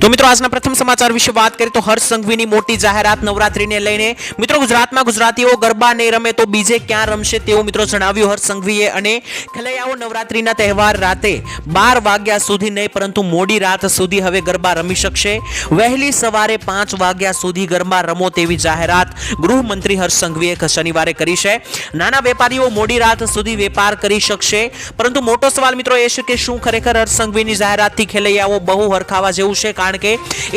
તો મિત્રો, આજના પ્રથમ સમાચાર વિશે વાત કરીએ તો હર્ષ સંઘવીની મોટી જાહેરાત નવરાત્રીને લઈને. મિત્રો, ગુજરાતમાં ગુજરાતીઓ ગરબા નહીં રમે તો બીજે ક્યાં રમશે તેવું મિત્રો જણાવ્યું હર્ષ સંઘવીએ અને ખેલૈયાઓ નવરાત્રીના તહેવાર રાતે બાર વાગ્યા સુધી નહીં, પરંતુ મોડી રાત સુધી હવે ગરબા રમી શકશે. વહેલી સવારે પાંચ વાગ્યા સુધી ગરબા રમો તેવી જાહેરાત ગૃહમંત્રી હર્ષ સંઘવીએ શનિવારે કરી છે. નાના વેપારીઓ મોડી રાત સુધી વેપાર કરી શકશે. પરંતુ મોટો સવાલ મિત્રો એ છે કે શું ખરેખર હર્ષ સંઘવીની જાહેરાતથી ખેલૈયાઓ બહુ હરખાવા જેવું છે? કારણ કે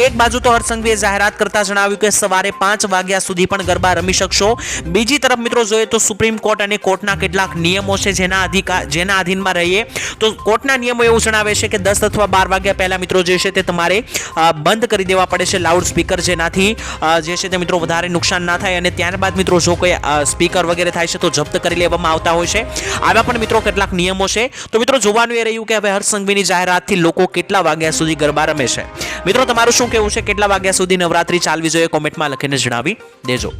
એક બાજુ તો હર્ષ જાહેરાત કરતા જણાવ્યું કે સવારે પાંચ વાગ્યા સુધી પણ ગરબા રમી શકશો. બીજી તરફ મિત્રો જોઈએ તો સુપ્રીમ કોર્ટ અને કોર્ટના કેટલાક નિયમો છે જેના અધિકાર જેના આધીનમાં રહીએ. તો કોર્ટના નિયમો એવું જણાવે છે કે દસ અથવા બાર વાગ્યા પહેલા મિત્રો જે છે તે તમારે બંધ કરી દેવા પડે છે લાઉડ સ્પીકર જેનાથી જે છે તે મિત્રો વધારે નુકસાન ના થાય અને ત્યારબાદ મિત્રો જો કોઈ સ્પીકર વગેરે થાય છે તો જપ્ત કરી લેવામાં આવતા હોય છે. આવા પણ મિત્રો કેટલાક નિયમો છે. તો મિત્રો જોવાનું એ રહ્યું કે હવે હર્ષ સંઘવીની જાહેરાતથી લોકો કેટલા વાગ્યા સુધી ગરબા રમે છે. મિત્રો, તમારું શું કહેવું છે? કેટલા વાગ્યા સુધી નવરાત્રી ચાલવી જોઈએ? કોમેન્ટમાં લખીને જણાવી દેજો.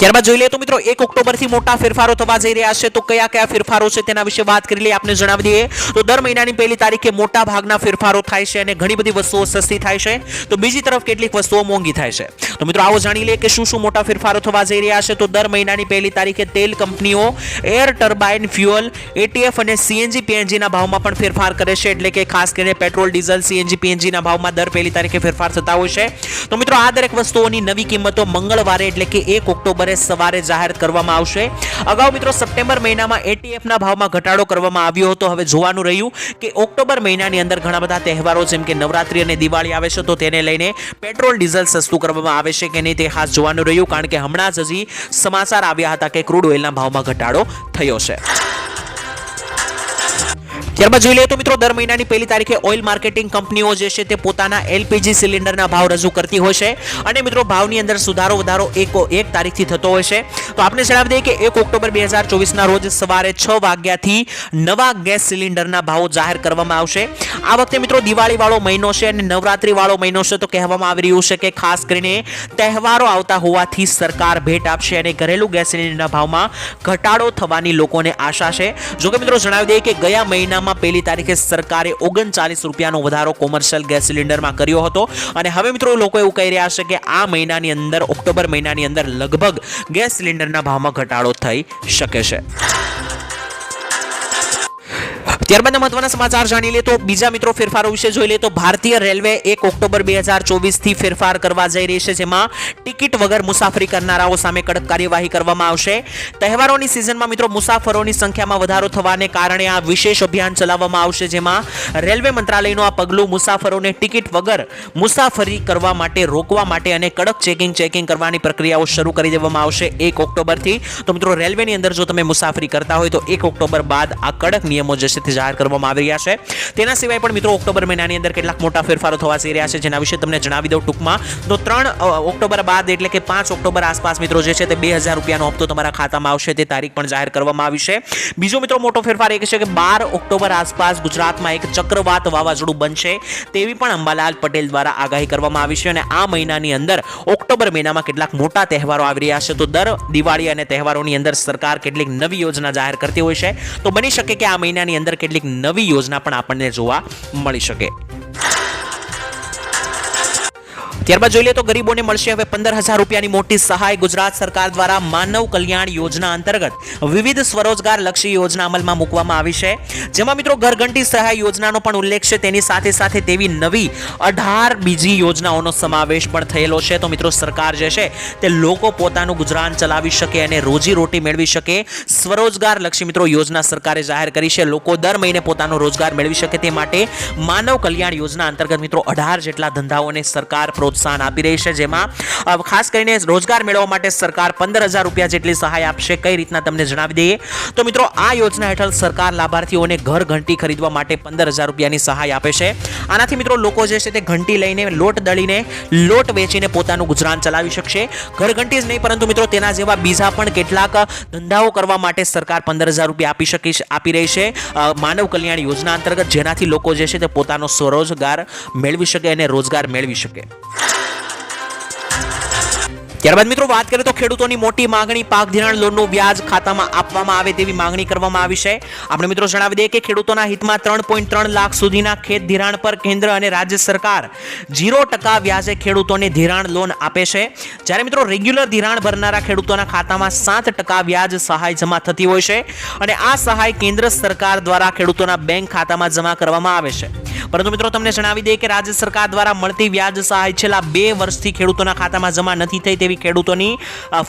ત્યારબાદ જોઈ લઈએ તો મિત્રો, એક ઓક્ટોબરથી મોટા ફેરફારો થવા જઈ રહ્યા છે. તો કયા કયા ફેરફારો છે તેના વિશે વાત કરી લઈએ. આપને જણાવી દઈએ. તો દર મહિનાની પહેલી તારીખે મોટા ભાગના ફેરફારો થાય છે અને ઘણી બધી વસ્તુઓ સસ્તી થાય છે. તો બીજી તરફ કેટલીક વસ્તુઓ મોંઘી થાય છે. તો મિત્રો, આવો જાણી લઈએ કે શું શું મોટા ફેરફારો થવા જઈ રહ્યા છે. તો દર મહિનાની પહેલી તારીખે તેલ કંપનીઓ એર ટર્બાઇન, ફ્યુઅલ, એટીએફ અને સીએનજી પીએનજીના ભાવમાં પણ ફેરફાર કરે છે. એટલે કે ખાસ કરીને પેટ્રોલ, ડીઝલ, સીએનજી પીએનજીના ભાવમાં દર પહેલી તારીખે ફેરફાર થતા હોય છે. તો મિત્રો, આ દરેક વસ્તુઓની નવી કિંમતો મંગળવારે એટલે કે એક ઓક્ટોબરે સવારે જાહેર કરવામાં આવશે. અગાઉ મિત્રો સપ્ટેમ્બર મહિનામાં એટીએફના ભાવમાં ઘટાડો કરવામાં આવ્યો હતો. હવે જોવાનું રહ્યું કે ઓક્ટોબર મહિનાની અંદર ઘણા બધા તહેવારો જેમ કે નવરાત્રી અને દિવાળી આવે છે, તો તેને લઈને પેટ્રોલ, ડીઝલ સસ્તું કરવામાં આવે છે કે નહીં તે ખાસ જોવાનું રહ્યું, કારણ કે હમણાં જ હજી સમાચાર આવ્યા હતા કે ક્રૂડ ઓઇલના ભાવમાં ઘટાડો થયો છે. ત્યારબાદ જોઈ લઈએ તો મિત્રો દર મહિનાની પહેલી તારીખે ઓઇલ માર્કેટિંગ કંપનીઓ જે છે તે પોતાના એલપીજી સિલિન્ડરના ભાવ રજૂ કરતી હોય છે. અને મિત્રો ભાવની અંદર સુધારો વધારો એક એક તારીખથી થતો હોય છે. તો આપણે જણાવી દઈએ કે એક ઓક્ટોબર બે હજાર ચોવીસના રોજ સવારે છ વાગ્યાથી નવા ગેસ સિલિન્ડરના ભાવો જાહેર કરવામાં આવશે. આ વખતે મિત્રો દિવાળીવાળો મહિનો છે અને નવરાત્રીવાળો મહિનો છે તો કહેવામાં આવી રહ્યું છે કે ખાસ કરીને તહેવારો આવતા હોવાથી સરકાર ભેટ આપશે અને ઘરેલું ગેસ સિલિન્ડરના ભાવમાં ઘટાડો થવાની લોકોને આશા છે. જોકે મિત્રો જણાવી દઈએ કે ગયા મહિનામાં પહેલી તારીખે સરકારે ઓગણચાલીસ રૂપિયાનો વધારો કોમર્શિયલ ગેસ સિલિન્ડરમાં કર્યો હતો. અને હવે મિત્રો લોકો એવું કહી રહ્યા છે કે આ મહિનાની અંદર, ઓક્ટોબર મહિનાની અંદર લગભગ ગેસ સિલિન્ડરના ભાવમાં ઘટાડો થઈ શકે છે. ત્યારબાદ મહત્વના સમાચાર જાણી લે તો બીજા મિત્રો ફેરફારો વિશે જોઈ લે તો ભારતીય રેલવે એક ઓક્ટોબર બે હજાર ચોવીસથી ફેરફાર કરવા જઈ રહી છે, જેમાં ટિકિટ વગર મુસાફરી કરનારાઓ સામે કડક કાર્યવાહી કરવામાં આવશે. તહેવારોની સિઝનમાં મિત્રો મુસાફરોની સંખ્યામાં વધારો થવાને કારણે આ વિશેષ અભિયાન ચલાવવામાં આવશે, જેમાં રેલવે મંત્રાલયનું આ પગલું મુસાફરોને ટિકિટ વગર મુસાફરી કરવા માટે રોકવા માટે અને કડક ચેકિંગ ચેકિંગ કરવાની પ્રક્રિયાઓ શરૂ કરી દેવામાં આવશે એક ઓક્ટોબરથી. તો મિત્રો, રેલવેની અંદર જો તમે મુસાફરી કરતા હોય તો એક ઓક્ટોબર બાદ આ કડક નિયમો જે છે તે જાહેર કરવામાં આવી રહ્યા છે. તેના સિવાય પણ મિત્રો ઓક્ટોબર મહિનાની અંદર કેટલાક મોટા ફેરફારો થવા જઈ રહ્યા છે, જેના વિશે તમને જણાવી દઉં ટૂંકમાં. તો ત્રણ ઓક્ટોબર બાદ એટલે કે પાંચ ઓક્ટોબર આસપાસ મિત્રો જે છે તે બે હજાર રૂપિયાનો હપ્તો તમારા ખાતામાં આવશે, તે તારીખ પણ જાહેર કરવામાં આવી છે. બીજો મિત્રો મોટો ફેરફાર એ છે કે બાર ઓક્ટોબર આસપાસ ગુજરાતમાં એક ચક્રવાત વાવાઝોડું બનશે, તેવી પણ અંબાલાલ પટેલ દ્વારા આગાહી કરવામાં આવી છે અને આ મહિનાની અંદર ઓક્ટોબર મહિનામાં કેટલાક મોટા તહેવારો આવી રહ્યા છે. તો દર દિવાળી અને તહેવારોની અંદર સરકાર કેટલીક નવી યોજના જાહેર કરતી હોય છે. તો બની શકે કે આ મહિનાની અંદર કેટલીક નવી યોજના પણ આપણને જોવા મળી શકે. ત્યારબાદ જોઈ લઈએ તો ગરીબોને મળશે હવે પંદર હજાર રૂપિયાની મોટી સહાય. ગુજરાત સરકાર દ્વારા માનવ કલ્યાણ યોજના અંતર્ગત વિવિધ સ્વરોજગાર લક્ષી યોજના અમલમાં મૂકવામાં આવી છે. જેમાં મિત્રો ઘરઘંટી સહાય યોજનાનો પણ ઉલ્લેખ છે. તેની સાથે સાથે તેવી નવી અઢાર બીજી યોજનાઓનો સમાવેશ પણ થયેલો છે. તો મિત્રો સરકાર જે છે તે લોકો પોતાનું ગુજરાન ચલાવી શકે અને રોજી રોટી મેળવી શકે. સ્વરોજગાર લક્ષી મિત્રો યોજના સરકારે જાહેર કરી છે. લોકો દર મહિને પોતાનો રોજગાર મેળવી શકે તે માટે માનવ કલ્યાણ યોજના અંતર્ગત મિત્રો અઢાર જેટલા ધંધાઓને સરકાર પ્રોત્સાહન પ્રોત્સાહન આપી રહી છે, જેમાં ખાસ કરીને રોજગાર મેળવવા માટે સરકાર પંદર હજાર રૂપિયા જેટલી સહાય આપશે, કઈ રીતના તમને જણાવી દઈએ? તો મિત્રો, આ યોજના હેઠળ સરકાર લાભાર્થીઓને ઘર ઘંટી ખરીદવા માટે પંદર હજાર રૂપિયાની સહાય આપે છે. આનાથી મિત્રો, લોકો જે છે તે ઘંટી લઈને, લોટ દળીને, લોટ વેચીને પોતાનું ગુજરાન ચલાવી શકશે. ઘર ઘંટી જ નહીં, પરંતુ મિત્રો, તેના જેવા બીજા પણ કેટલાક ધંધાઓ કરવા માટે સરકાર પંદર હજાર રૂપિયા આપી શકી આપી રહી છે. માનવ કલ્યાણ યોજના અંતર્ગત જેનાથી લોકો જે છે તે પોતાનો સ્વરોજગાર મેળવી શકે અને રોજગાર મેળવી શકે. ત્યારબાદ મિત્રો વાત કરીએ તો ખેડૂતોની મોટી માંગણી પાક ધિરાણ લોનનું વ્યાજ ખાતામાં આપવામાં આવે તેવી માંગણી કરવામાં આવી છે. આપણે મિત્રો જણાવી દઈએ કે ખેડૂતોના હિતમાં ત્રણ પોઈન્ટ ત્રણ લાખ સુધીના ખેત ધિરાણ પર કેન્દ્ર અને રાજ્ય સરકાર ઝીરો ટકા વ્યાજે ખેડૂતોને ધિરાણ લોન આપે છે. જ્યારે મિત્રો રેગ્યુલર ધિરાણ ભરનારા ખેડૂતોના ખાતામાં સાત ટકા વ્યાજ સહાય જમા થતી હોય છે અને આ સહાય કેન્દ્ર સરકાર દ્વારા ખેડૂતોના બેંક ખાતામાં જમા કરવામાં આવે છે. પરંતુ મિત્રો તમને જણાવી દઈએ કે રાજ્ય સરકાર દ્વારા મળતી વ્યાજ સહાય છેલ્લા બે વર્ષથી ખેડૂતોના ખાતામાં જમા નથી થઈ તેવી ખેડૂતોની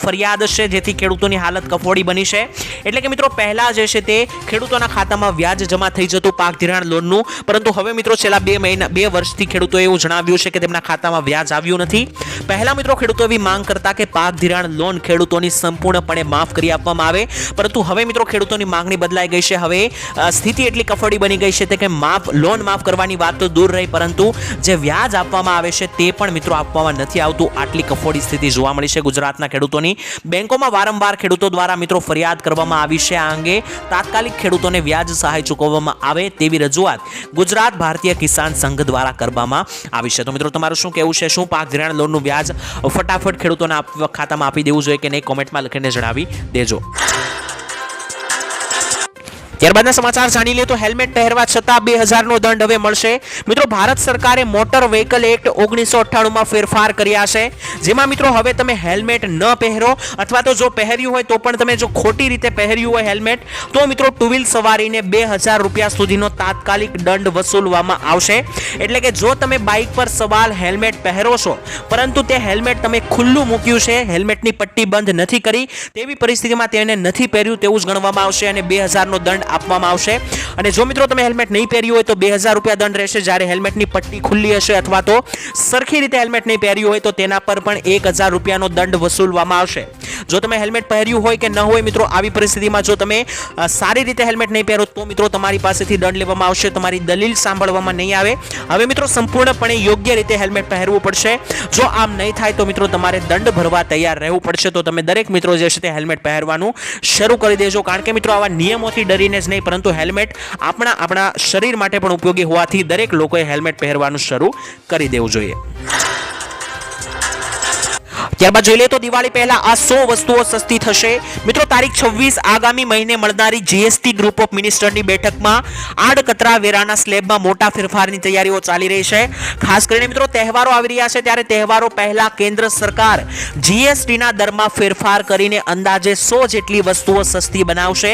ફરિયાદ છે જેથી ખેડૂતોની હાલત કફોડી બની છે. એટલે કે મિત્રો, પહેલા જે છે તે ખેડૂતોના ખાતામાં વ્યાજ જમા થઈ જતું પાક ધિરાણ લોનનું. પરંતુ હવે મિત્રો, છેલ્લા બે મહિના, બે વર્ષથી ખેડૂતોએ એવું જણાવ્યું છે કે તેમના ખાતામાં વ્યાજ આવ્યું નથી. પહેલા મિત્રો, ખેડૂતો એવી માંગ કરતા કે પાક ધિરાણ લોન ખેડૂતોની સંપૂર્ણપણે માફ કરી આપવામાં આવે. પરંતુ હવે મિત્રો, ખેડૂતોની માંગણી બદલાઈ ગઈ છે. હવે સ્થિતિ એટલી કફોડી બની ગઈ છે કે માફ, લોન માફ કરવાની વાત તો દૂર રહી, પરંતુ જે વ્યાજ આપવામાં આવે છે તે પણ મિત્રો આપવામાં નથી આવતું. આટલી કફોડી સ્થિતિ જોવા મળી છે ગુજરાતના ખેડૂતોની. બેંકોમાં વારંવાર ખેડૂતો દ્વારા મિત્રો ફરિયાદ કરવામાં આવી છે. આ અંગે તાત્કાલિક ખેડૂતોને વ્યાજ સહાય ચૂકવવામાં આવે તેવી રજૂઆત ગુજરાત ભારતીય કિસાન સંઘ દ્વારા કરવામાં આવી છે. તો મિત્રો, તમારું શું કહેવું છે? શું પાક ધિરાણ લોનનું વ્યાજ ફટાફટ ખેડૂતોના ખાતામાં આપી દેવું જોઈએ કે નહીં? કોમેન્ટમાં લખીને જણાવી દેજો. ત્યારબાદના સમાચાર જાણી લે તો હેલ્મેટ પહેરવા છતાં બે હજારનો દંડ હવે મળશે. મિત્રો, ભારત સરકારે મોટર વ્હીકલ એક્ટ ઓગણીસો અઠ્ઠાણુંમાં ફેરફાર કર્યા છે. જેમાં મિત્રો, હવે તમે હેલ્મેટ ન પહેરો અથવા તો જો પહેર્યું હોય તો પણ તમે જો ખોટી રીતે પહેર્યું હોય હેલ્મેટ, તો મિત્રો, ટુ વ્હીલ સવારીને બે હજાર રૂપિયા સુધીનો તાત્કાલિક દંડ વસૂલવામાં આવશે. એટલે કે જો તમે બાઇક પર સવાલ હેલ્મેટ પહેરો છો, પરંતુ તે હેલ્મેટ તમે ખુલ્લું મૂક્યું છે, હેલ્મેટની પટ્ટી બંધ નથી કરી, તેવી પરિસ્થિતિમાં તેને નથી પહેર્યું તેવું જ ગણવામાં આવશે અને બે હજારનો દંડ આપવામાં આવશે. અને જો મિત્રો તમે હેલ્મેટ નહીં પહેર્યું હોય તો બે હજાર રૂપિયા દંડ રહેશે જ્યારે હેલ્મેટની પટ્ટી ખુલ્લી હશે અથવા તો સરખી રીતે હેલ્મેટ નહીં પહેર્યું હોય તો તેના પર પણ એક હજાર રૂપિયાનો દંડ વસૂલવામાં આવશે. જો તમે હેલ્મેટ પહેર્યું હોય કે ન હોય મિત્રો, આવી પરિસ્થિતિમાં જો તમે સારી રીતે હેલ્મેટ નહીં પહેરો તો મિત્રો તમારી પાસેથી દંડ લેવામાં આવશે, તમારી દલીલ સાંભળવામાં નહીં આવે. હવે મિત્રો સંપૂર્ણપણે યોગ્ય રીતે હેલ્મેટ પહેરવું પડશે. જો આમ નહીં થાય તો મિત્રો તમારે દંડ ભરવા તૈયાર રહેવું પડશે. તો તમે દરેક મિત્રો જે છે તે હેલ્મેટ પહેરવાનું શરૂ કરી દેજો. કારણ કે મિત્રો આવા નિયમોથી ડરીને જ નહીં, પરંતુ હેલ્મેટ આપણા આપણા શરીર માટે પણ ઉપયોગી હોવાથી દરેક લોકોએ હેલ્મેટ પહેરવાનું શરૂ કરી દેવું જોઈએ. ત્યારબાદ જોઈ લઈએ તો દિવાળી પહેલા આ સો વસ્તુઓ સસ્તી થશે. તારીખ છવ્વીસ આગામી મહિને મળનારી જીએસટી ગ્રુપ ઓફ મિનિસ્ટરની બેઠકમાં આડકતરા વેરાના સ્લેબમાં મોટા ફેરફારની તૈયારીઓ ચાલી રહી છે. ખાસ કરીને મિત્રો તહેવારો આવી રહ્યા છે ત્યારે તહેવારો પહેલા કેન્દ્ર સરકાર જીએસટીના દરમાં ફેરફાર કરીને અંદાજે સો જેટલી વસ્તુઓ સસ્તી બનાવશે.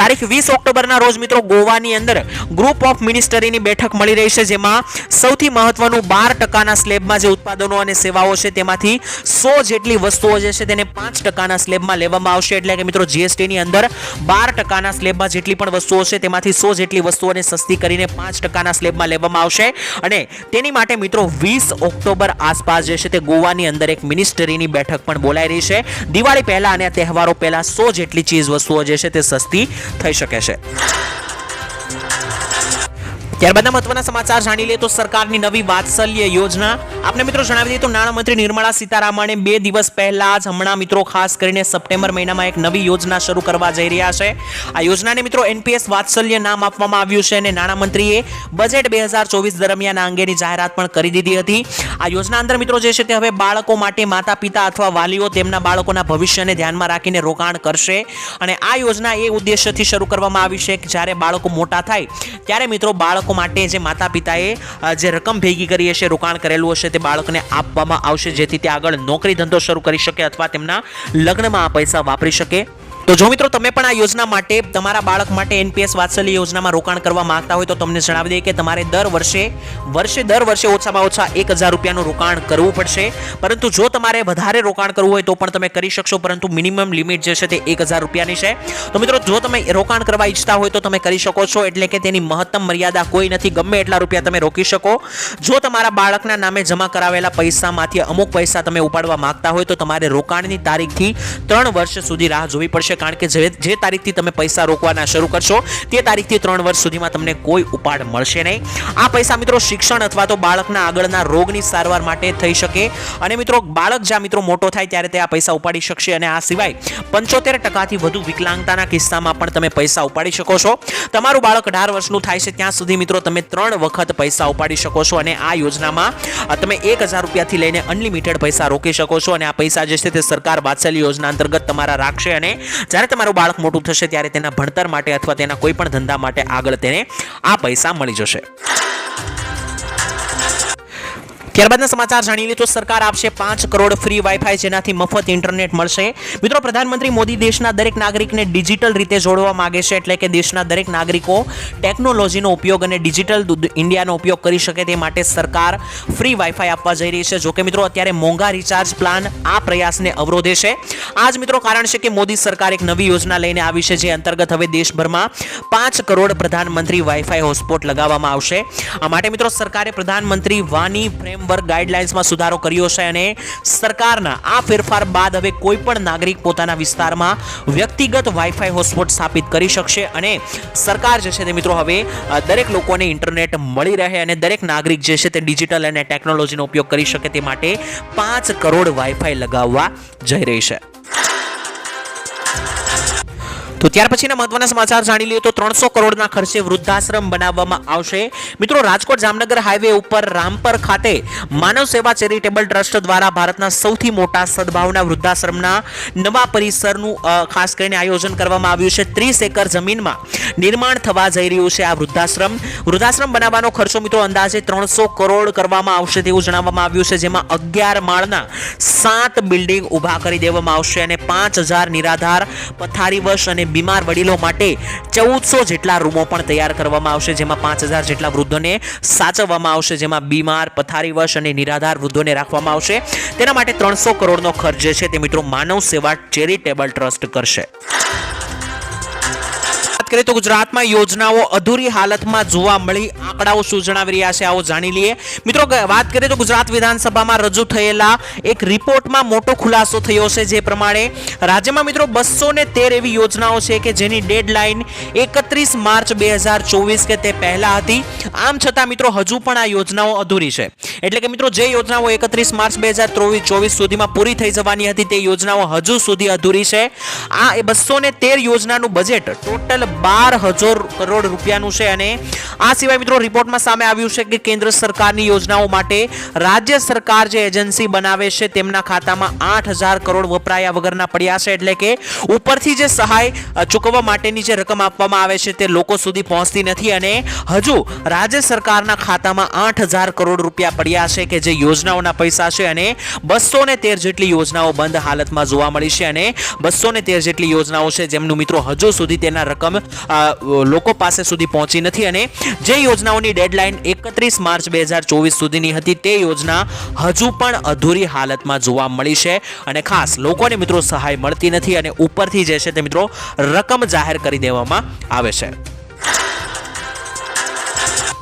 તારીખ વીસ ઓક્ટોબરના રોજ મિત્રો ગોવાની અંદર ગ્રુપ ઓફ મિનિસ્ટરીની બેઠક મળી રહી છે જેમાં સૌથી મહત્વનું બાર ટકાના સ્લેબમાં જે ઉત્પાદનો અને સેવાઓ છે તેમાંથી સો જેટલી વસ્તુઓ જે છે તેને પાંચ ટકાના સ્લેબમાં લેવામાં આવશે. એટલે કે મિત્રો જીએસટીની અંદર બાર ટકાના સ્લેબમાં જેટલી પણ વસ્તુઓ છે, તેમાંથી સો જેટલી વસ્તુઓને સસ્તી કરીને પાંચ ટકાના સ્લેબમાં લેવામાં આવશે. અને તેની માટે મિત્રો, વીસ ઓક્ટોબર આસપાસ જે છે તે ગોવાની અંદર એક મિનિસ્ટરીની બેઠક પણ બોલાઈ રહી છે. દિવાળી પહેલા અને તહેવારો પહેલા સો જેટલી ચીજ વસ્તુઓ જે છે તે સસ્તી થઈ શકે છે. ત્યારબાદના મહત્વના સમાચાર જાણી લઈએ તો સરકારની નવી વાત્સલ્ય યોજના. આપણે મિત્રો જણાવી દઈએ તો નાણામંત્રી નિર્મળા સીતારામને બે દિવસ પહેલા જ હમણાં મિત્રો ખાસ કરીને સપ્ટેમ્બર મહિનામાં એક નવી યોજના શરૂ કરવા જઈ રહ્યા છે. આ યોજનાને મિત્રો એનપીએસ વાત્સલ્ય નામ આપવામાં આવ્યું છે અને નાણામંત્રીએ બજેટ બે હજાર ચોવીસ દરમિયાન આ અંગેની જાહેરાત પણ કરી દીધી હતી. આ યોજના અંદર મિત્રો જે છે તે હવે બાળકો માટે માતા પિતા અથવા વાલીઓ તેમના બાળકોના ભવિષ્યને ધ્યાનમાં રાખીને રોકાણ કરશે અને આ યોજના એ ઉદ્દેશ્યથી શરૂ કરવામાં આવી છે કે જ્યારે બાળકો મોટા થાય ત્યારે મિત્રો બાળકો માટે જે માતા પિતાએ જે રકમ ભેગી કરી હશે, રોકાણ કરેલું હશે, તે બાળકને આપવામાં આવશે, જેથી તે આગળ નોકરી ધંધો શરૂ કરી શકે અથવા તેમના લગ્નમાં આ પૈસા વાપરી શકે. તો જો મિત્રો, તમે પણ આ યોજના માટે, તમારા બાળક માટે એનપીએસ વાત્સલ્ય યોજનામાં રોકાણ કરવા માંગતા હોય તો તમને જણાવી દઈએ કે તમારે દર વર્ષે વર્ષે દર વર્ષે ઓછામાં ઓછા એક હજાર રૂપિયાનું રોકાણ કરવું પડશે. પરંતુ જો તમારે વધારે રોકાણ કરવું હોય તો પણ તમે કરી શકશો, પરંતુ મિનિમમ લિમિટ જે છે તે એક હજાર રૂપિયાની છે. તો મિત્રો, જો તમે રોકાણ કરવા ઈચ્છતા હોય તો તમે કરી શકો છો, એટલે કે તેની મહત્તમ મર્યાદા કોઈ નથી, ગમે એટલા રૂપિયા તમે રોકી શકો. જો તમારા બાળકના નામે જમા કરાવેલા પૈસામાંથી અમુક પૈસા તમે ઉપાડવા માંગતા હોય તો તમારે રોકાણની તારીખથી ત્રણ વર્ષ સુધી રાહ જોવી પડશે. કારણ કે જે જે તારીખથી તમે પૈસા રોકવાના શરૂ કરશો, તે તારીખથી ત્રણ વર્ષ સુધીમાં તમને કોઈ ઉપાડ મળશે નહીં. આ પૈસા મિત્રો શિક્ષણ અથવા તો બાળકના આગળના રોગની સારવાર માટે થઈ શકે. અને મિત્રો, બાળક જ્યાં મિત્રો મોટો થાય ત્યારે તે આ પૈસા ઉપાડી શકશે. અને આ સિવાય પંચોતેર ટકાથી વધુ વિકલાંગતાના કિસ્સામાં પણ તમે પૈસા ઉપાડી શકો છો. તમારું બાળક અઢાર વર્ષનું થાય છે ત્યાં સુધી મિત્રો તમે ત્રણ વખત પૈસા ઉપાડી શકો છો. અને આ યોજનામાં તમે એક હજાર રૂપિયાથી લઈને અનલિમિટેડ પૈસા રોકી શકો છો. અને આ પૈસા જે છે તે સરકાર વાત્સલ્ય યોજના અંતર્ગત તમારા રાખશે અને જ્યારે તમારું બાળક મોટું થશે ત્યારે તેના ભણતર માટે અથવા તેના કોઈ પણ ધંધા માટે આગળ તેને આ પૈસા મળી જશે. ત્યારબાદના સમાચાર જાણી લઈએ તો સરકાર આપશે પાંચ કરોડ ફ્રી વાઈફાઈ જેનાથી મફત ઇન્ટરનેટ મળશે. મિત્રો, પ્રધાનમંત્રી મોદી દેશના દરેક નાગરિકને ડિજિટલ રીતે જોડવા માગે છે એટલે કે દેશના દરેક નાગરિકો ટેકનોલોજીનો ઉપયોગ અને ડિજિટલ ઇન્ડિયાનો ઉપયોગ કરી શકે તે માટે સરકાર ફ્રી વાઈફાઈ આપવા જઈ રહી છે. જોકે મિત્રો, અત્યારે મોંઘા રિચાર્જ પ્લાન આ પ્રયાસને અવરોધે છે. આ જ મિત્રો કારણ છે કે મોદી સરકાર એક નવી યોજના લઈને આવી છે જે અંતર્ગત હવે દેશભરમાં પાંચ કરોડ પ્રધાનમંત્રી વાઈફાઈ હોટસ્પોટ લગાવવામાં આવશે. આ માટે મિત્રો, સરકારે પ્રધાનમંત્રી વાની ફ્રેમવર્ક ગાઈડલાઇન્સમાં સુધારો કર્યો છે અને સરકારના આ ફેરફાર બાદ હવે કોઈ પણ નાગરિક પોતાના વિસ્તારમાં વ્યક્તિગત વાઈફાઈ હોટસ્પોટ સ્થાપિત કરી શકશે અને સરકાર જે છે તે મિત્રો હવે દરેક લોકોને ઇન્ટરનેટ મળી રહે અને દરેક નાગરિક જે છે તે ડિજિટલ અને ટેકનોલોજીનો ઉપયોગ કરી શકે તે માટે પાંચ કરોડ વાઈફાઈ લગાવવા જઈ રહી છે. તો ત્યાર પછીના મહત્વના સમાચાર જાણી લઈએ તો ત્રણસો કરોડના ખર્ચે વૃદ્ધાશ્રમ બનાવવામાં આવશે. મિત્રો, રાજકોટ જામનગર હાઈવે ઉપર રામપર ખાતે માનવ સેવા ચેરિટેબલ ટ્રસ્ટ દ્વારા ભારતના સૌથી મોટા સદભાવના વૃદ્ધાશ્રમના નવા પરિસરનું ખાસ કરીને આયોજન કરવામાં આવ્યું છે. ત્રીસ એકર જમીનમાં નિર્માણ થવા જઈ રહ્યું છે આ વૃદ્ધાશ્રમ. વૃદ્ધાશ્રમ બનાવવાનો ખર્ચો મિત્રો અંદાજે ત્રણસો કરોડ કરવામાં આવશે તેવું જણાવવામાં આવ્યું છે. જેમાં અગિયાર માળના સાત બિલ્ડિંગ ઊભા કરી દેવામાં આવશે અને પાંચ હજાર નિરાધાર, પથારીવશ અને બીમાર વડીલો માટે ચૌદસો જેટલા રૂમો પણ તૈયાર કરવામાં આવશે, જેમાં પાંચ હજાર જેટલા વૃદ્ધોને સાચવવામાં આવશે, જેમાં બીમાર, પથારીવશ અને નિરાધાર વૃદ્ધોને રાખવામાં આવશે. તેના માટે ત્રણસો કરોડનો ખર્ચ જે છે તે મિત્રો માનવ સેવા ચેરિટેબલ ટ્રસ્ટ કરશે. વાત કરીએ તો ગુજરાતમાં યોજનાઓ અધૂરી હાલતમાં જોવા મળી. આંકડાઓ શું જણાવી રહ્યા છે આવો જાણી લઈએ. મિત્રો વાત કરીએ તો ગુજરાત વિધાનસભામાં રજૂ થયેલા એક રિપોર્ટમાં મોટો ખુલાસો થયો છે જે પ્રમાણે રાજ્યમાં મિત્રો બસો ને તેર એવી યોજનાઓ છે કે જેની ડેડલાઇન એકત્રીસ માર્ચ બે હજાર ચોવીસ કે તે પહેલા હતી. આમ છતાં મિત્રો હજુ પણ આ યોજનાઓ અધૂરી છે. એટલે કે મિત્રો જે યોજનાઓ એકત્રીસ માર્ચ બે હજાર ચોવીસ સુધીમાં પૂરી થઈ જવાની હતી તે યોજનાઓ હજુ સુધી અધૂરી છે. આ બસો ને તેર યોજનાનું બજેટ ટોટલ બાર હજાર કરોડ રૂપિયાનું છે અને આ સિવાય મિત્રો રિપોર્ટમાં સામે આવ્યું છે કે કેન્દ્ર સરકારની યોજનાઓ માટે રાજ્ય સરકાર જે એજન્સી બનાવે છે તેમના ખાતામાં આઠ હજાર કરોડ વપરાયા વગરના પડ્યા છે એટલે કે ઉપરથી જે સહાય ચૂકવવા માટેની જે રકમ આપવામાં આવે છે તે લોકો સુધી પહોંચતી નથી અને હજુ રાજ્ય સરકારના ખાતામાં આઠ હજાર કરોડ રૂપિયા પડ્યા છે કે જે યોજનાઓના પૈસા છે અને બસો ને તેર જેટલી યોજનાઓ બંધ હાલતમાં જોવા મળી છે અને બસો ને તેર જેટલી યોજનાઓ છે જેમનું મિત્રો હજુ સુધી તેના રકમ લોકો પાસે સુધી પહોંચી નથી અને જે યોજનાઓની ડેડલાઇન એકત્રીસ માર્ચ બે હજાર ચોવીસ સુધીની હતી તે યોજના હજુ પણ અધૂરી હાલતમાં જોવા મળી છે અને ખાસ લોકોને મિત્રો સહાય મળતી નથી અને ઉપરથી જે છે તે મિત્રો રકમ જાહેર કરી દેવામાં આવે છે.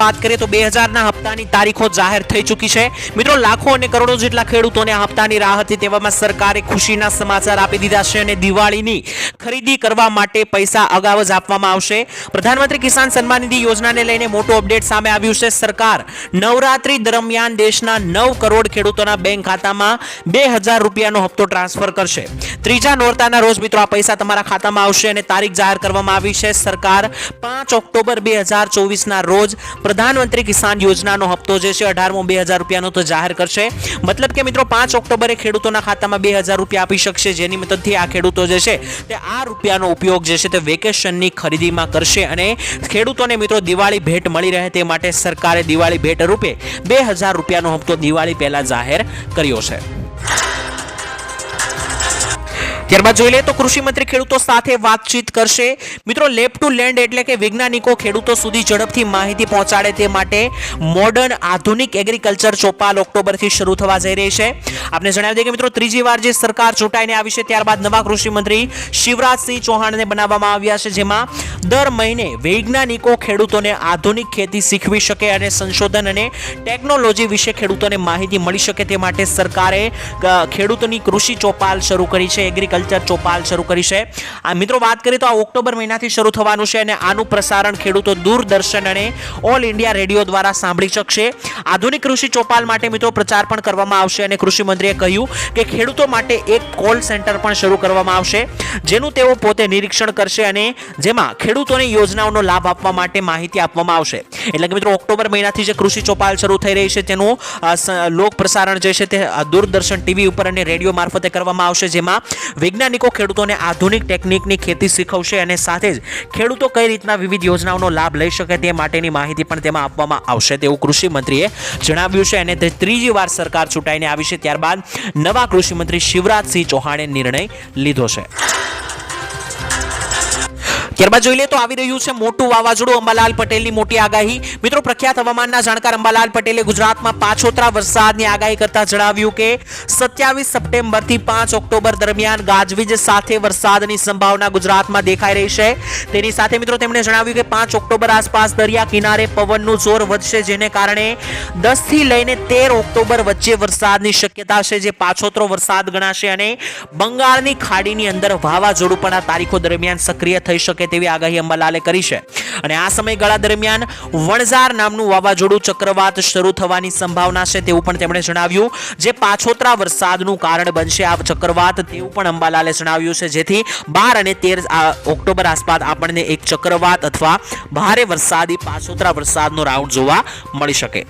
વાત કરીએ તો બે હજારના હપ્તાની તારીખો જાહેર થઈ ચૂકી છે. મિત્રો, લાખો અને કરોડો જેટલા ખેડૂતોને હપ્તાની રાહ હતી તેવામાં સરકારે ખુશીના સમાચાર આપી દીધા છે અને દિવાળીની ખરીદી કરવા માટે પૈસા અગાઉ જ આપવામાં આવશે. પ્રધાનમંત્રી કિસાન સન્માન નિધિ યોજનાને લઈને મોટો અપડેટ સામે આવ્યું છે. સરકાર નવરાત્રી દરમિયાન દેશના નવ કરોડ ખેડૂતોના બેંક ખાતામાં બે હજાર રૂપિયાનો હપ્તો ટ્રાન્સફર કરશે. ત્રીજા નોરતાના રોજ મિત્રો આ પૈસા તમારા ખાતામાં આવશે અને તારીખ જાહેર કરવામાં આવી છે. સરકાર પાંચ ઓક્ટોબર બે હજાર ચોવીસના રોજ પ્રધાનમંત્રી કિસાન યોજનાનો હપ્તો જે છે અઢારમો બે હજાર રૂપિયાનો તો જાહેર કરશે. મતલબ કે મિત્રો પાંચ ઓક્ટોબરે ખેડૂતોના ખાતામાં બે હજાર રૂપિયા આપી શકશે. જેની મદદથી આ ખેડૂતો જે છે તે આ રૂપિયાનો ઉપયોગ જે છે તે વેકેશનની ખરીદીમાં કરશે અને ખેડૂતોને મિત્રો દિવાળી ભેટ મળી રહે તે માટે સરકારે દિવાળી ભેટ રૂપે બે હજાર રૂપિયાનો હપ્તો દિવાળી પહેલાં જાહેર કર્યો છે. ત્યારબાદ જોઈ લઈએ તો કૃષિ મંત્રી ખેડૂતો સાથે વાતચીત કરશે. મિત્રો, લેબ ટુ લેન્ડ એટલે કે વૈજ્ઞાનિકો ખેડૂતો સુધી ઝડપથી માહિતી પહોંચાડે તે માટે મોડર્ન આધુનિક એગ્રીકલ્ચર ચોપાલ ઓક્ટોબરથી શરૂ થવા જઈ રહી છે. આપને જણાવી દઈએ કે મિત્રો, ત્રીજી વાર જે સરકાર ચૂંટાઈને આવી છે, ત્યારબાદ નવા કૃષિમંત્રી શિવરાજસિંહ ચૌહાણને બનાવવામાં આવ્યા છે, જેમાં દર મહિને વૈજ્ઞાનિકો ખેડૂતોને આધુનિક ખેતી શીખવી શકે અને સંશોધન અને ટેકનોલોજી વિશે ખેડૂતોને માહિતી મળી શકે તે માટે સરકારે ખેડૂતોની કૃષિ ચોપાલ શરૂ કરી છે એગ્રીકલ્ચર ચોપાલ શરૂ કરી છે. આ મિત્રો વાત કરીએ તો આ ઓક્ટોબર મહિનાથી શરૂ થવાનું છે અને આનું પ્રસારણ ખેડૂતો દૂરદર્શન અને ઓલ ઇન્ડિયા રેડિયો દ્વારા સાંભળી શકશે. આધુનિક કૃષિ ચોપાલ માટે મિત્રો પ્રચાર પણ કરવામાં આવશે અને કૃષિમંત્રીએ કહ્યું કે ખેડૂતો માટે એક કોલ સેન્ટર પણ શરૂ કરવામાં આવશે, જેનું તેઓ પોતે નિરીક્ષણ કરશે અને જેમાં ખેડૂતોને યોજનાઓનો લાભ આપવા માટે માહિતી આપવામાં આવશે. એટલે કે મિત્રો ઓક્ટોબર મહિનાથી જે કૃષિ ચોપાલ શરૂ થઈ રહી છે તેનું લોક પ્રસારણ જે છે તે દૂરદર્શન ટીવી ઉપર અને રેડિયો મારફતે કરવામાં આવશે, જેમાં વૈજ્ઞાનિકો ખેડૂતોને આધુનિક ટેકનિકની ખેતી શીખવશે અને સાથે જ ખેડૂતો કઈ રીતના વિવિધ યોજનાઓનો લાભ લઈ શકે તે માટેની માહિતી પણ તેમાં આપવામાં આવશે. તેવું કૃષિ મંત્રીએ જણાવ્યું છે અને તે ત્રીજી વાર સરકાર ચૂંટાઈને આવી છે. ત્યારબાદ નવા કૃષિમંત્રી શિવરાજસિંહ ચૌહાણે નિર્ણય લીધો છે. ત્યારબાદ જોઈ લે તો આવી રહ્યું છે મોટું વાવાઝોડું અંબાલાલ પટેલની મોટી આગાહી. મિત્રો, પ્રખ્યાત હવામાનના જાણકાર અંબાલાલ પટેલે ગુજરાતમાં પાછોતરા વરસાદની આગાહી કરતા જણાવ્યું કે સત્યાવીસ સપ્ટેમ્બરથી પાંચ ઓક્ટોબર દરમિયાન ગાજવીજ સાથે વરસાદની સંભાવના ગુજરાતમાં દેખાઈ રહી છે. તેની સાથે મિત્રો, તેમણે જણાવ્યું કે પાંચ ઓક્ટોબર આસપાસ દરિયા કિનારે પવનનું જોર વધશે, જેને કારણે દસથી લઈને તેર ઓક્ટોબર વચ્ચે વરસાદની શક્યતા છે, જે પાછોતરો વરસાદ ગણાશે અને બંગાળની ખાડીની અંદર વાવાઝોડું પણ આ તારીખો દરમિયાન સક્રિય થઈ શકે તેવી આગાહી અંબાલાલે કરી છે. અને આ સમયગાળા દરમિયાન વણઝાર નામનું વાવાઝોડું ચક્રવાત શરૂ થવાની સંભાવના છે તેવું પણ તેમણે જણાવ્યું. જે પાછોતરા વરસાદનું કારણ બનશે આ ચક્રવાત તેવું પણ અંબાલાલે જણાવ્યું છે. જેથી બાર અને તેર ઓક્ટોબર આસપાસ આપણને એક ચક્રવાત અથવા ભારે વરસાદી પાછોતરા વરસાદનો રાઉન્ડ જોવા મળી શકે.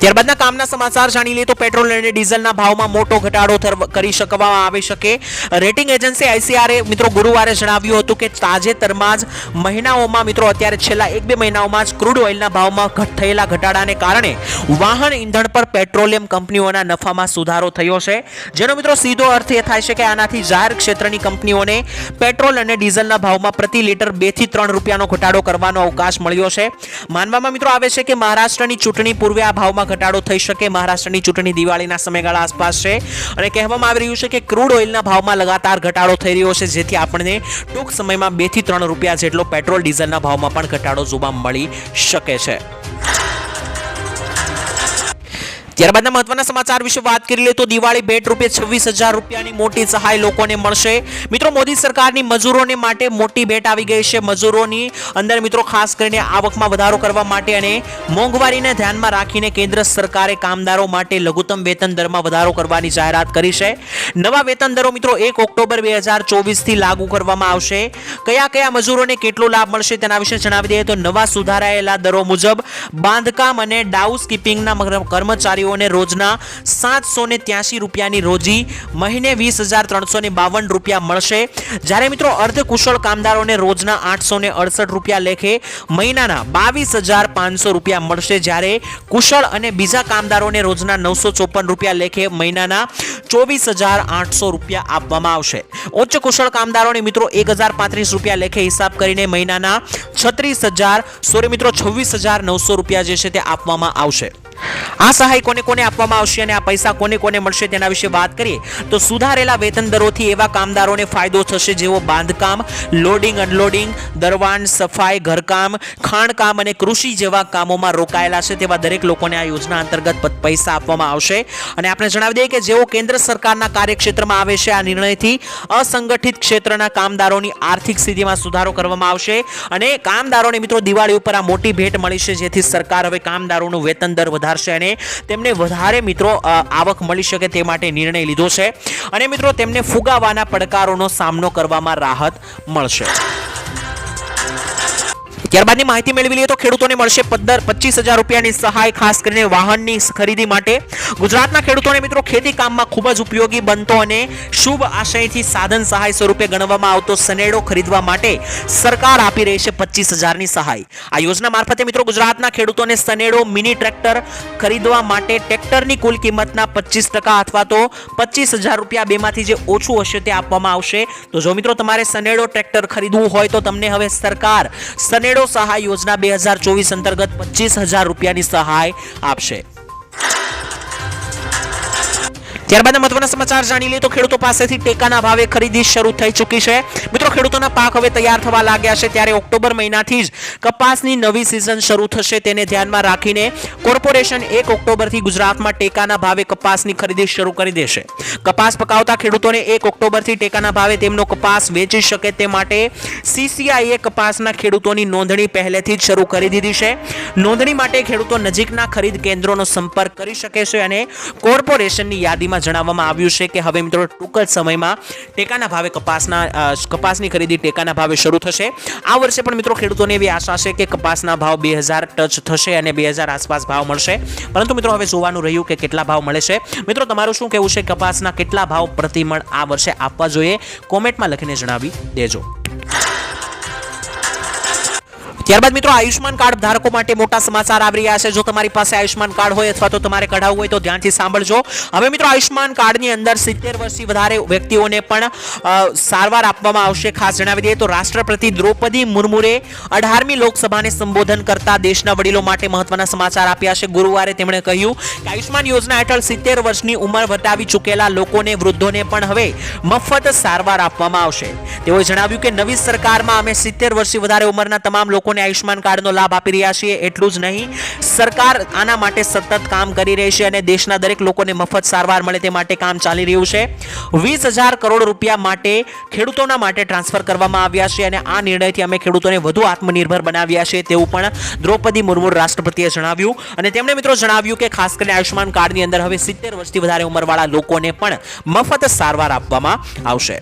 ત્યારબાદના કામના સમાચાર જાણી લઈએ તો પેટ્રોલ અને ડીઝલના ભાવમાં મોટો ઘટાડો કરી શકવામાં આવી શકે. રેટિંગ એજન્સી આઈસીઆરએ મિત્રો ગુરુવારે જણાવ્યું હતું કે તાજેતરમાં જ મહિનાઓમાં મિત્રો અત્યારે છેલ્લા એક બે મહિનાઓમાં જ ક્રૂડ ઓઇલના ભાવમાં ઘટ- થયેલા ઘટાડાને કારણે વાહન ઇંધણ પર પેટ્રોલિયમ કંપનીઓના નફામાં સુધારો થયો છે. જેનો મિત્રો સીધો અર્થ એ થાય છે કે આનાથી જાહેર ક્ષેત્રની કંપનીઓને પેટ્રોલ અને ડીઝલના ભાવમાં પ્રતિ લીટર બેથી ત્રણ રૂપિયાનો ઘટાડો કરવાનો અવકાશ મળ્યો છે. માનવામાં મિત્રો આવે છે કે મહારાષ્ટ્રની ચૂંટણી પૂર્વે આ ભાવમાં ઘટાડો થઈ શકે. મહારાષ્ટ્રની ચૂંટણી દિવાળીના સમયગાળા આસપાસ છે. અને કહેવામાં આવી રહ્યું છે કે ક્રૂડ ઓઇલના ભાવમાં લગાતાર ઘટાડો થઈ રહ્યો છે, જેથી આપણને ટૂંક સમયમાં બેથી ત્રણ રૂપિયા જેટલો પેટ્રોલ ડીઝલના ભાવમાં પણ ઘટાડો જોવા મળી શકે છે. ત્યારબાદના મહત્વના સમાચાર વિશે વાત કરી લઈએ તો દિવાળી ભેટ રૂપે છવ્વીસ હજાર રૂપિયાની મોટી સહાય લોકોને મળશે. મિત્રો, મોદી સરકારની મજૂરોને માટે મોટી ભેટ આવી ગઈ છે. મજૂરોની અંદર મિત્રો, ખાસ કરીને આવકમાં વધારો કરવા માટે અને મોંઘવારીને ધ્યાનમાં રાખીને કેન્દ્ર સરકારે કામદારો માટે લઘુત્તમ વેતન દરમાં વધારો કરવાની જાહેરાત કરી છે. નવા વેતન દરો મિત્રો, એક ઓક્ટોબર બે હજાર ચોવીસથી લાગુ કરવામાં આવશે. કયા કયા મજૂરોને કેટલો લાભ મળશે તેના વિશે જણાવી દઈએ તો નવા સુધારાયેલા દરો મુજબ બાંધકામ અને ડાઉસ કીપિંગના કર્મચારીઓને રોજના સાતસો ને ત્યાસી રૂપિયાની રોજી મહિને વીસ હજાર ત્રણસો ને બાવન રૂપિયા મળશે. જ્યારે મિત્રો અર્ધકુશળ કામદારોને રોજના આઠસો ને અડસઠ રૂપિયા લેખે મહિનાના બાવીસ હજાર પાંચસો રૂપિયા મળશે. જ્યારે કુશળ અને બીજા કામદારોને રોજના નવસો ચોપન રૂપિયા લેખે મહિનાના ચોવીસ હજાર આઠસો રૂપિયા આપવામાં આવશે. ઉચ્ચ કુશળ કામદારોને મિત્રો એક હજાર પાંત્રીસ રૂપિયા લેખે હિસાબ કરીને મહિનાના છત્રીસ હજાર, સોરી મિત્રો છવ્વીસ હજાર નવસો રૂપિયા જે છે તે આપવામાં આવશે. આ સહાય કોને કોને આપવામાં આવશે અને આ પૈસા કોને કોને મળશે તેના વિશે વાત કરીએ, તો સુધારેલા વેતન દરોથી એવા કામદારોને ફાયદો થશે જેઓ બાંધકામ, લોડિંગ, અનલોડિંગ, દરવાન, સફાઈ, ઘરકામ, ખાણકામ અને કૃષિ જેવા કામોમાં રોકાયેલા છે તેવા દરેક લોકોને આ યોજના અંતર્ગત પૈસા આપવામાં આવશે. અને આપણે જણાવી દઈએ કે જેઓ કેન્દ્ર સરકારના કાર્યક્ષેત્રમાં આવે છે, આ નિર્ણયથી અસંગઠિત ક્ષેત્રના કામદારોની આર્થિક સ્થિતિમાં સુધારો કરવામાં આવશે. અને કામદારોને મિત્રો દિવાળી ઉપર આ મોટી ભેટ મળી છે, જેથી સરકાર હવે કામદારોનું વેતન દર વધારશે અને તેમને વધારે મિત્રો આવક મળી શકે તે માટે નિર્ણય લીધો છે. અને મિત્રો, તેમને ફુગાવાના પડકારોનો સામનો કરવામાં રાહત મળશે. ત્યારબાદની માહિતી મેળવી લઈએ તો ખેડૂતોને મળશે પંદર પચીસ હજાર રૂપિયાની સહાય, ખાસ કરીને વાહનની ખરીદી માટે. ગુજરાતના ખેડૂતોને મિત્રો ખેતી કામમાં ખૂબ જ ઉપયોગી બનતો અને શુભ આશયથી સાધન સહાય સ્વરૂપે ગણવામાં આવતો સનેડો ખરીદવા માટે સરકાર આપી રહી છે પચીસ હજારની સહાય. આ યોજના મારફતે મિત્રો ગુજરાતના ખેડૂતોને સનેડો, મિની ટ્રેક્ટર ખરીદવા માટે ટ્રેક્ટરની કુલ કિંમતના પચીસ ટકા અથવા તો પચીસ હજાર રૂપિયા બેમાંથી જે ઓછું હશે તે આપવામાં આવશે. તો જો મિત્રો તમારે સનેડો ટ્રેક્ટર ખરીદવું હોય તો તમને હવે સરકાર સનેડો સહાય યોજના બે હજાર ચોવીસ અંતર્ગત પચીસ હજાર રૂપિયાની સહાય આપશે. ત્યારબાદ મહત્વના સમાચાર જાણી લઈએ તો ખેડૂતો પાસેથી ટેકાના ભાવે ખરીદી શરૂ થઈ ચૂકી છે. મિત્રો, ખેડૂતોના પાક હવે તૈયાર થવા લાગ્યા છે ત્યારે ઓક્ટોબર મહિનાથી જ કપાસની નવી સિઝન શરૂ થશે તેને ધ્યાનમાં રાખીને કોર્પોરેશન એક ઓક્ટોબરથી ગુજરાતમાં ટેકાના ભાવે કપાસની ખરીદી શરૂ કરી દેશે. કપાસ પકાવતા ખેડૂતોને એક ઓક્ટોબરથી ટેકાના ભાવે તેમનો કપાસ વેચી શકે તે માટે સીસીઆઈએ કપાસના ખેડૂતોની નોંધણી પહેલેથી જ શરૂ કરી દીધી છે. નોંધણી માટે ખેડૂતો નજીકના ખરીદ કેન્દ્રોનો સંપર્ક કરી શકે છે અને કોર્પોરેશનની યાદીમાં જણાવવામાં આવ્યું છે કે હવે મિત્રો ટૂંક જ સમયમાં ટેકાના ભાવે કપાસના કપાસની ખરીદી ટેકાના ભાવે શરૂ થશે. આ વર્ષે પણ મિત્રો ખેડૂતોને એવી આશા છે કે કપાસના ભાવ બે હજાર ટચ થશે અને બે હજાર આસપાસ ભાવ મળશે. પરંતુ મિત્રો હવે જોવાનું રહ્યું કે કેટલા ભાવ મળે છે. મિત્રો તમારું શું કહેવું છે? કપાસના કેટલા ભાવ પ્રતિમણ આ વર્ષે આપવા જોઈએ? કોમેન્ટમાં લખીને જણાવી દેજો. ત્યારબાદ મિત્રો આયુષ્માન કાર્ડ ધારકો માટે મોટા સમાચાર આવી રહ્યા છે. જો તમારી પાસે આયુષ્માન કાર્ડ હોય અથવા તો તમારે કઢાવવું હોય તો ધ્યાનથી સાંભળજો. હવે મિત્રો આયુષ્માન કાર્ડની અંદર સિત્તેર વર્ષથી વધારે વ્યક્તિઓને પણ સારવાર આપવામાં આવશે. ખાસ જણાવી દઈએ તો રાષ્ટ્રપતિ દ્રૌપદી મુર્મુએ અઢારમી લોકસભાને સંબોધન કરતા દેશના વડીલો માટે મહત્વના સમાચાર આપ્યા છે. ગુરુવારે તેમણે કહ્યું કે આયુષ્માન યોજના હેઠળ સિત્તેર વર્ષની ઉંમર વટાવી ચૂકેલા લોકોને, વૃદ્ધોને પણ હવે મફત સારવાર આપવામાં આવશે. તેઓએ જણાવ્યું કે નવી સરકારમાં અમે સિત્તેર વર્ષથી વધારે ઉંમરના તમામ લોકોને આયુષ્માન કાર્ડનો લાભ આપી રહ્યા છીએ, એટલું જ નહીં. સરકાર આના માટે સતત કામ કરી રહી છે અને દેશના દરેક લોકોને મફત સારવાર મળે તે માટે કામ ચાલી રહ્યું છે. વીસ હજાર કરોડ રૂપિયા માટે ખેડૂતોના માટે ટ્રાન્સફર કરવામાં આવ્યા છે અને આ નિર્ણયથી અમે ખેડૂતોને વધુ આત્મનિર્ભર બનાવ્યા છે તેવું પણ દ્રૌપદી મુર્મુ રાષ્ટ્રપતિએ જણાવ્યું. અને તેમણે મિત્રો જણાવ્યું કે ખાસ કરીને આયુષ્માન કાર્ડની અંદર હવે સિત્તેર વર્ષથી વધારે ઉંમરવાળા લોકોને પણ મફત સારવાર આપવામાં આવશે.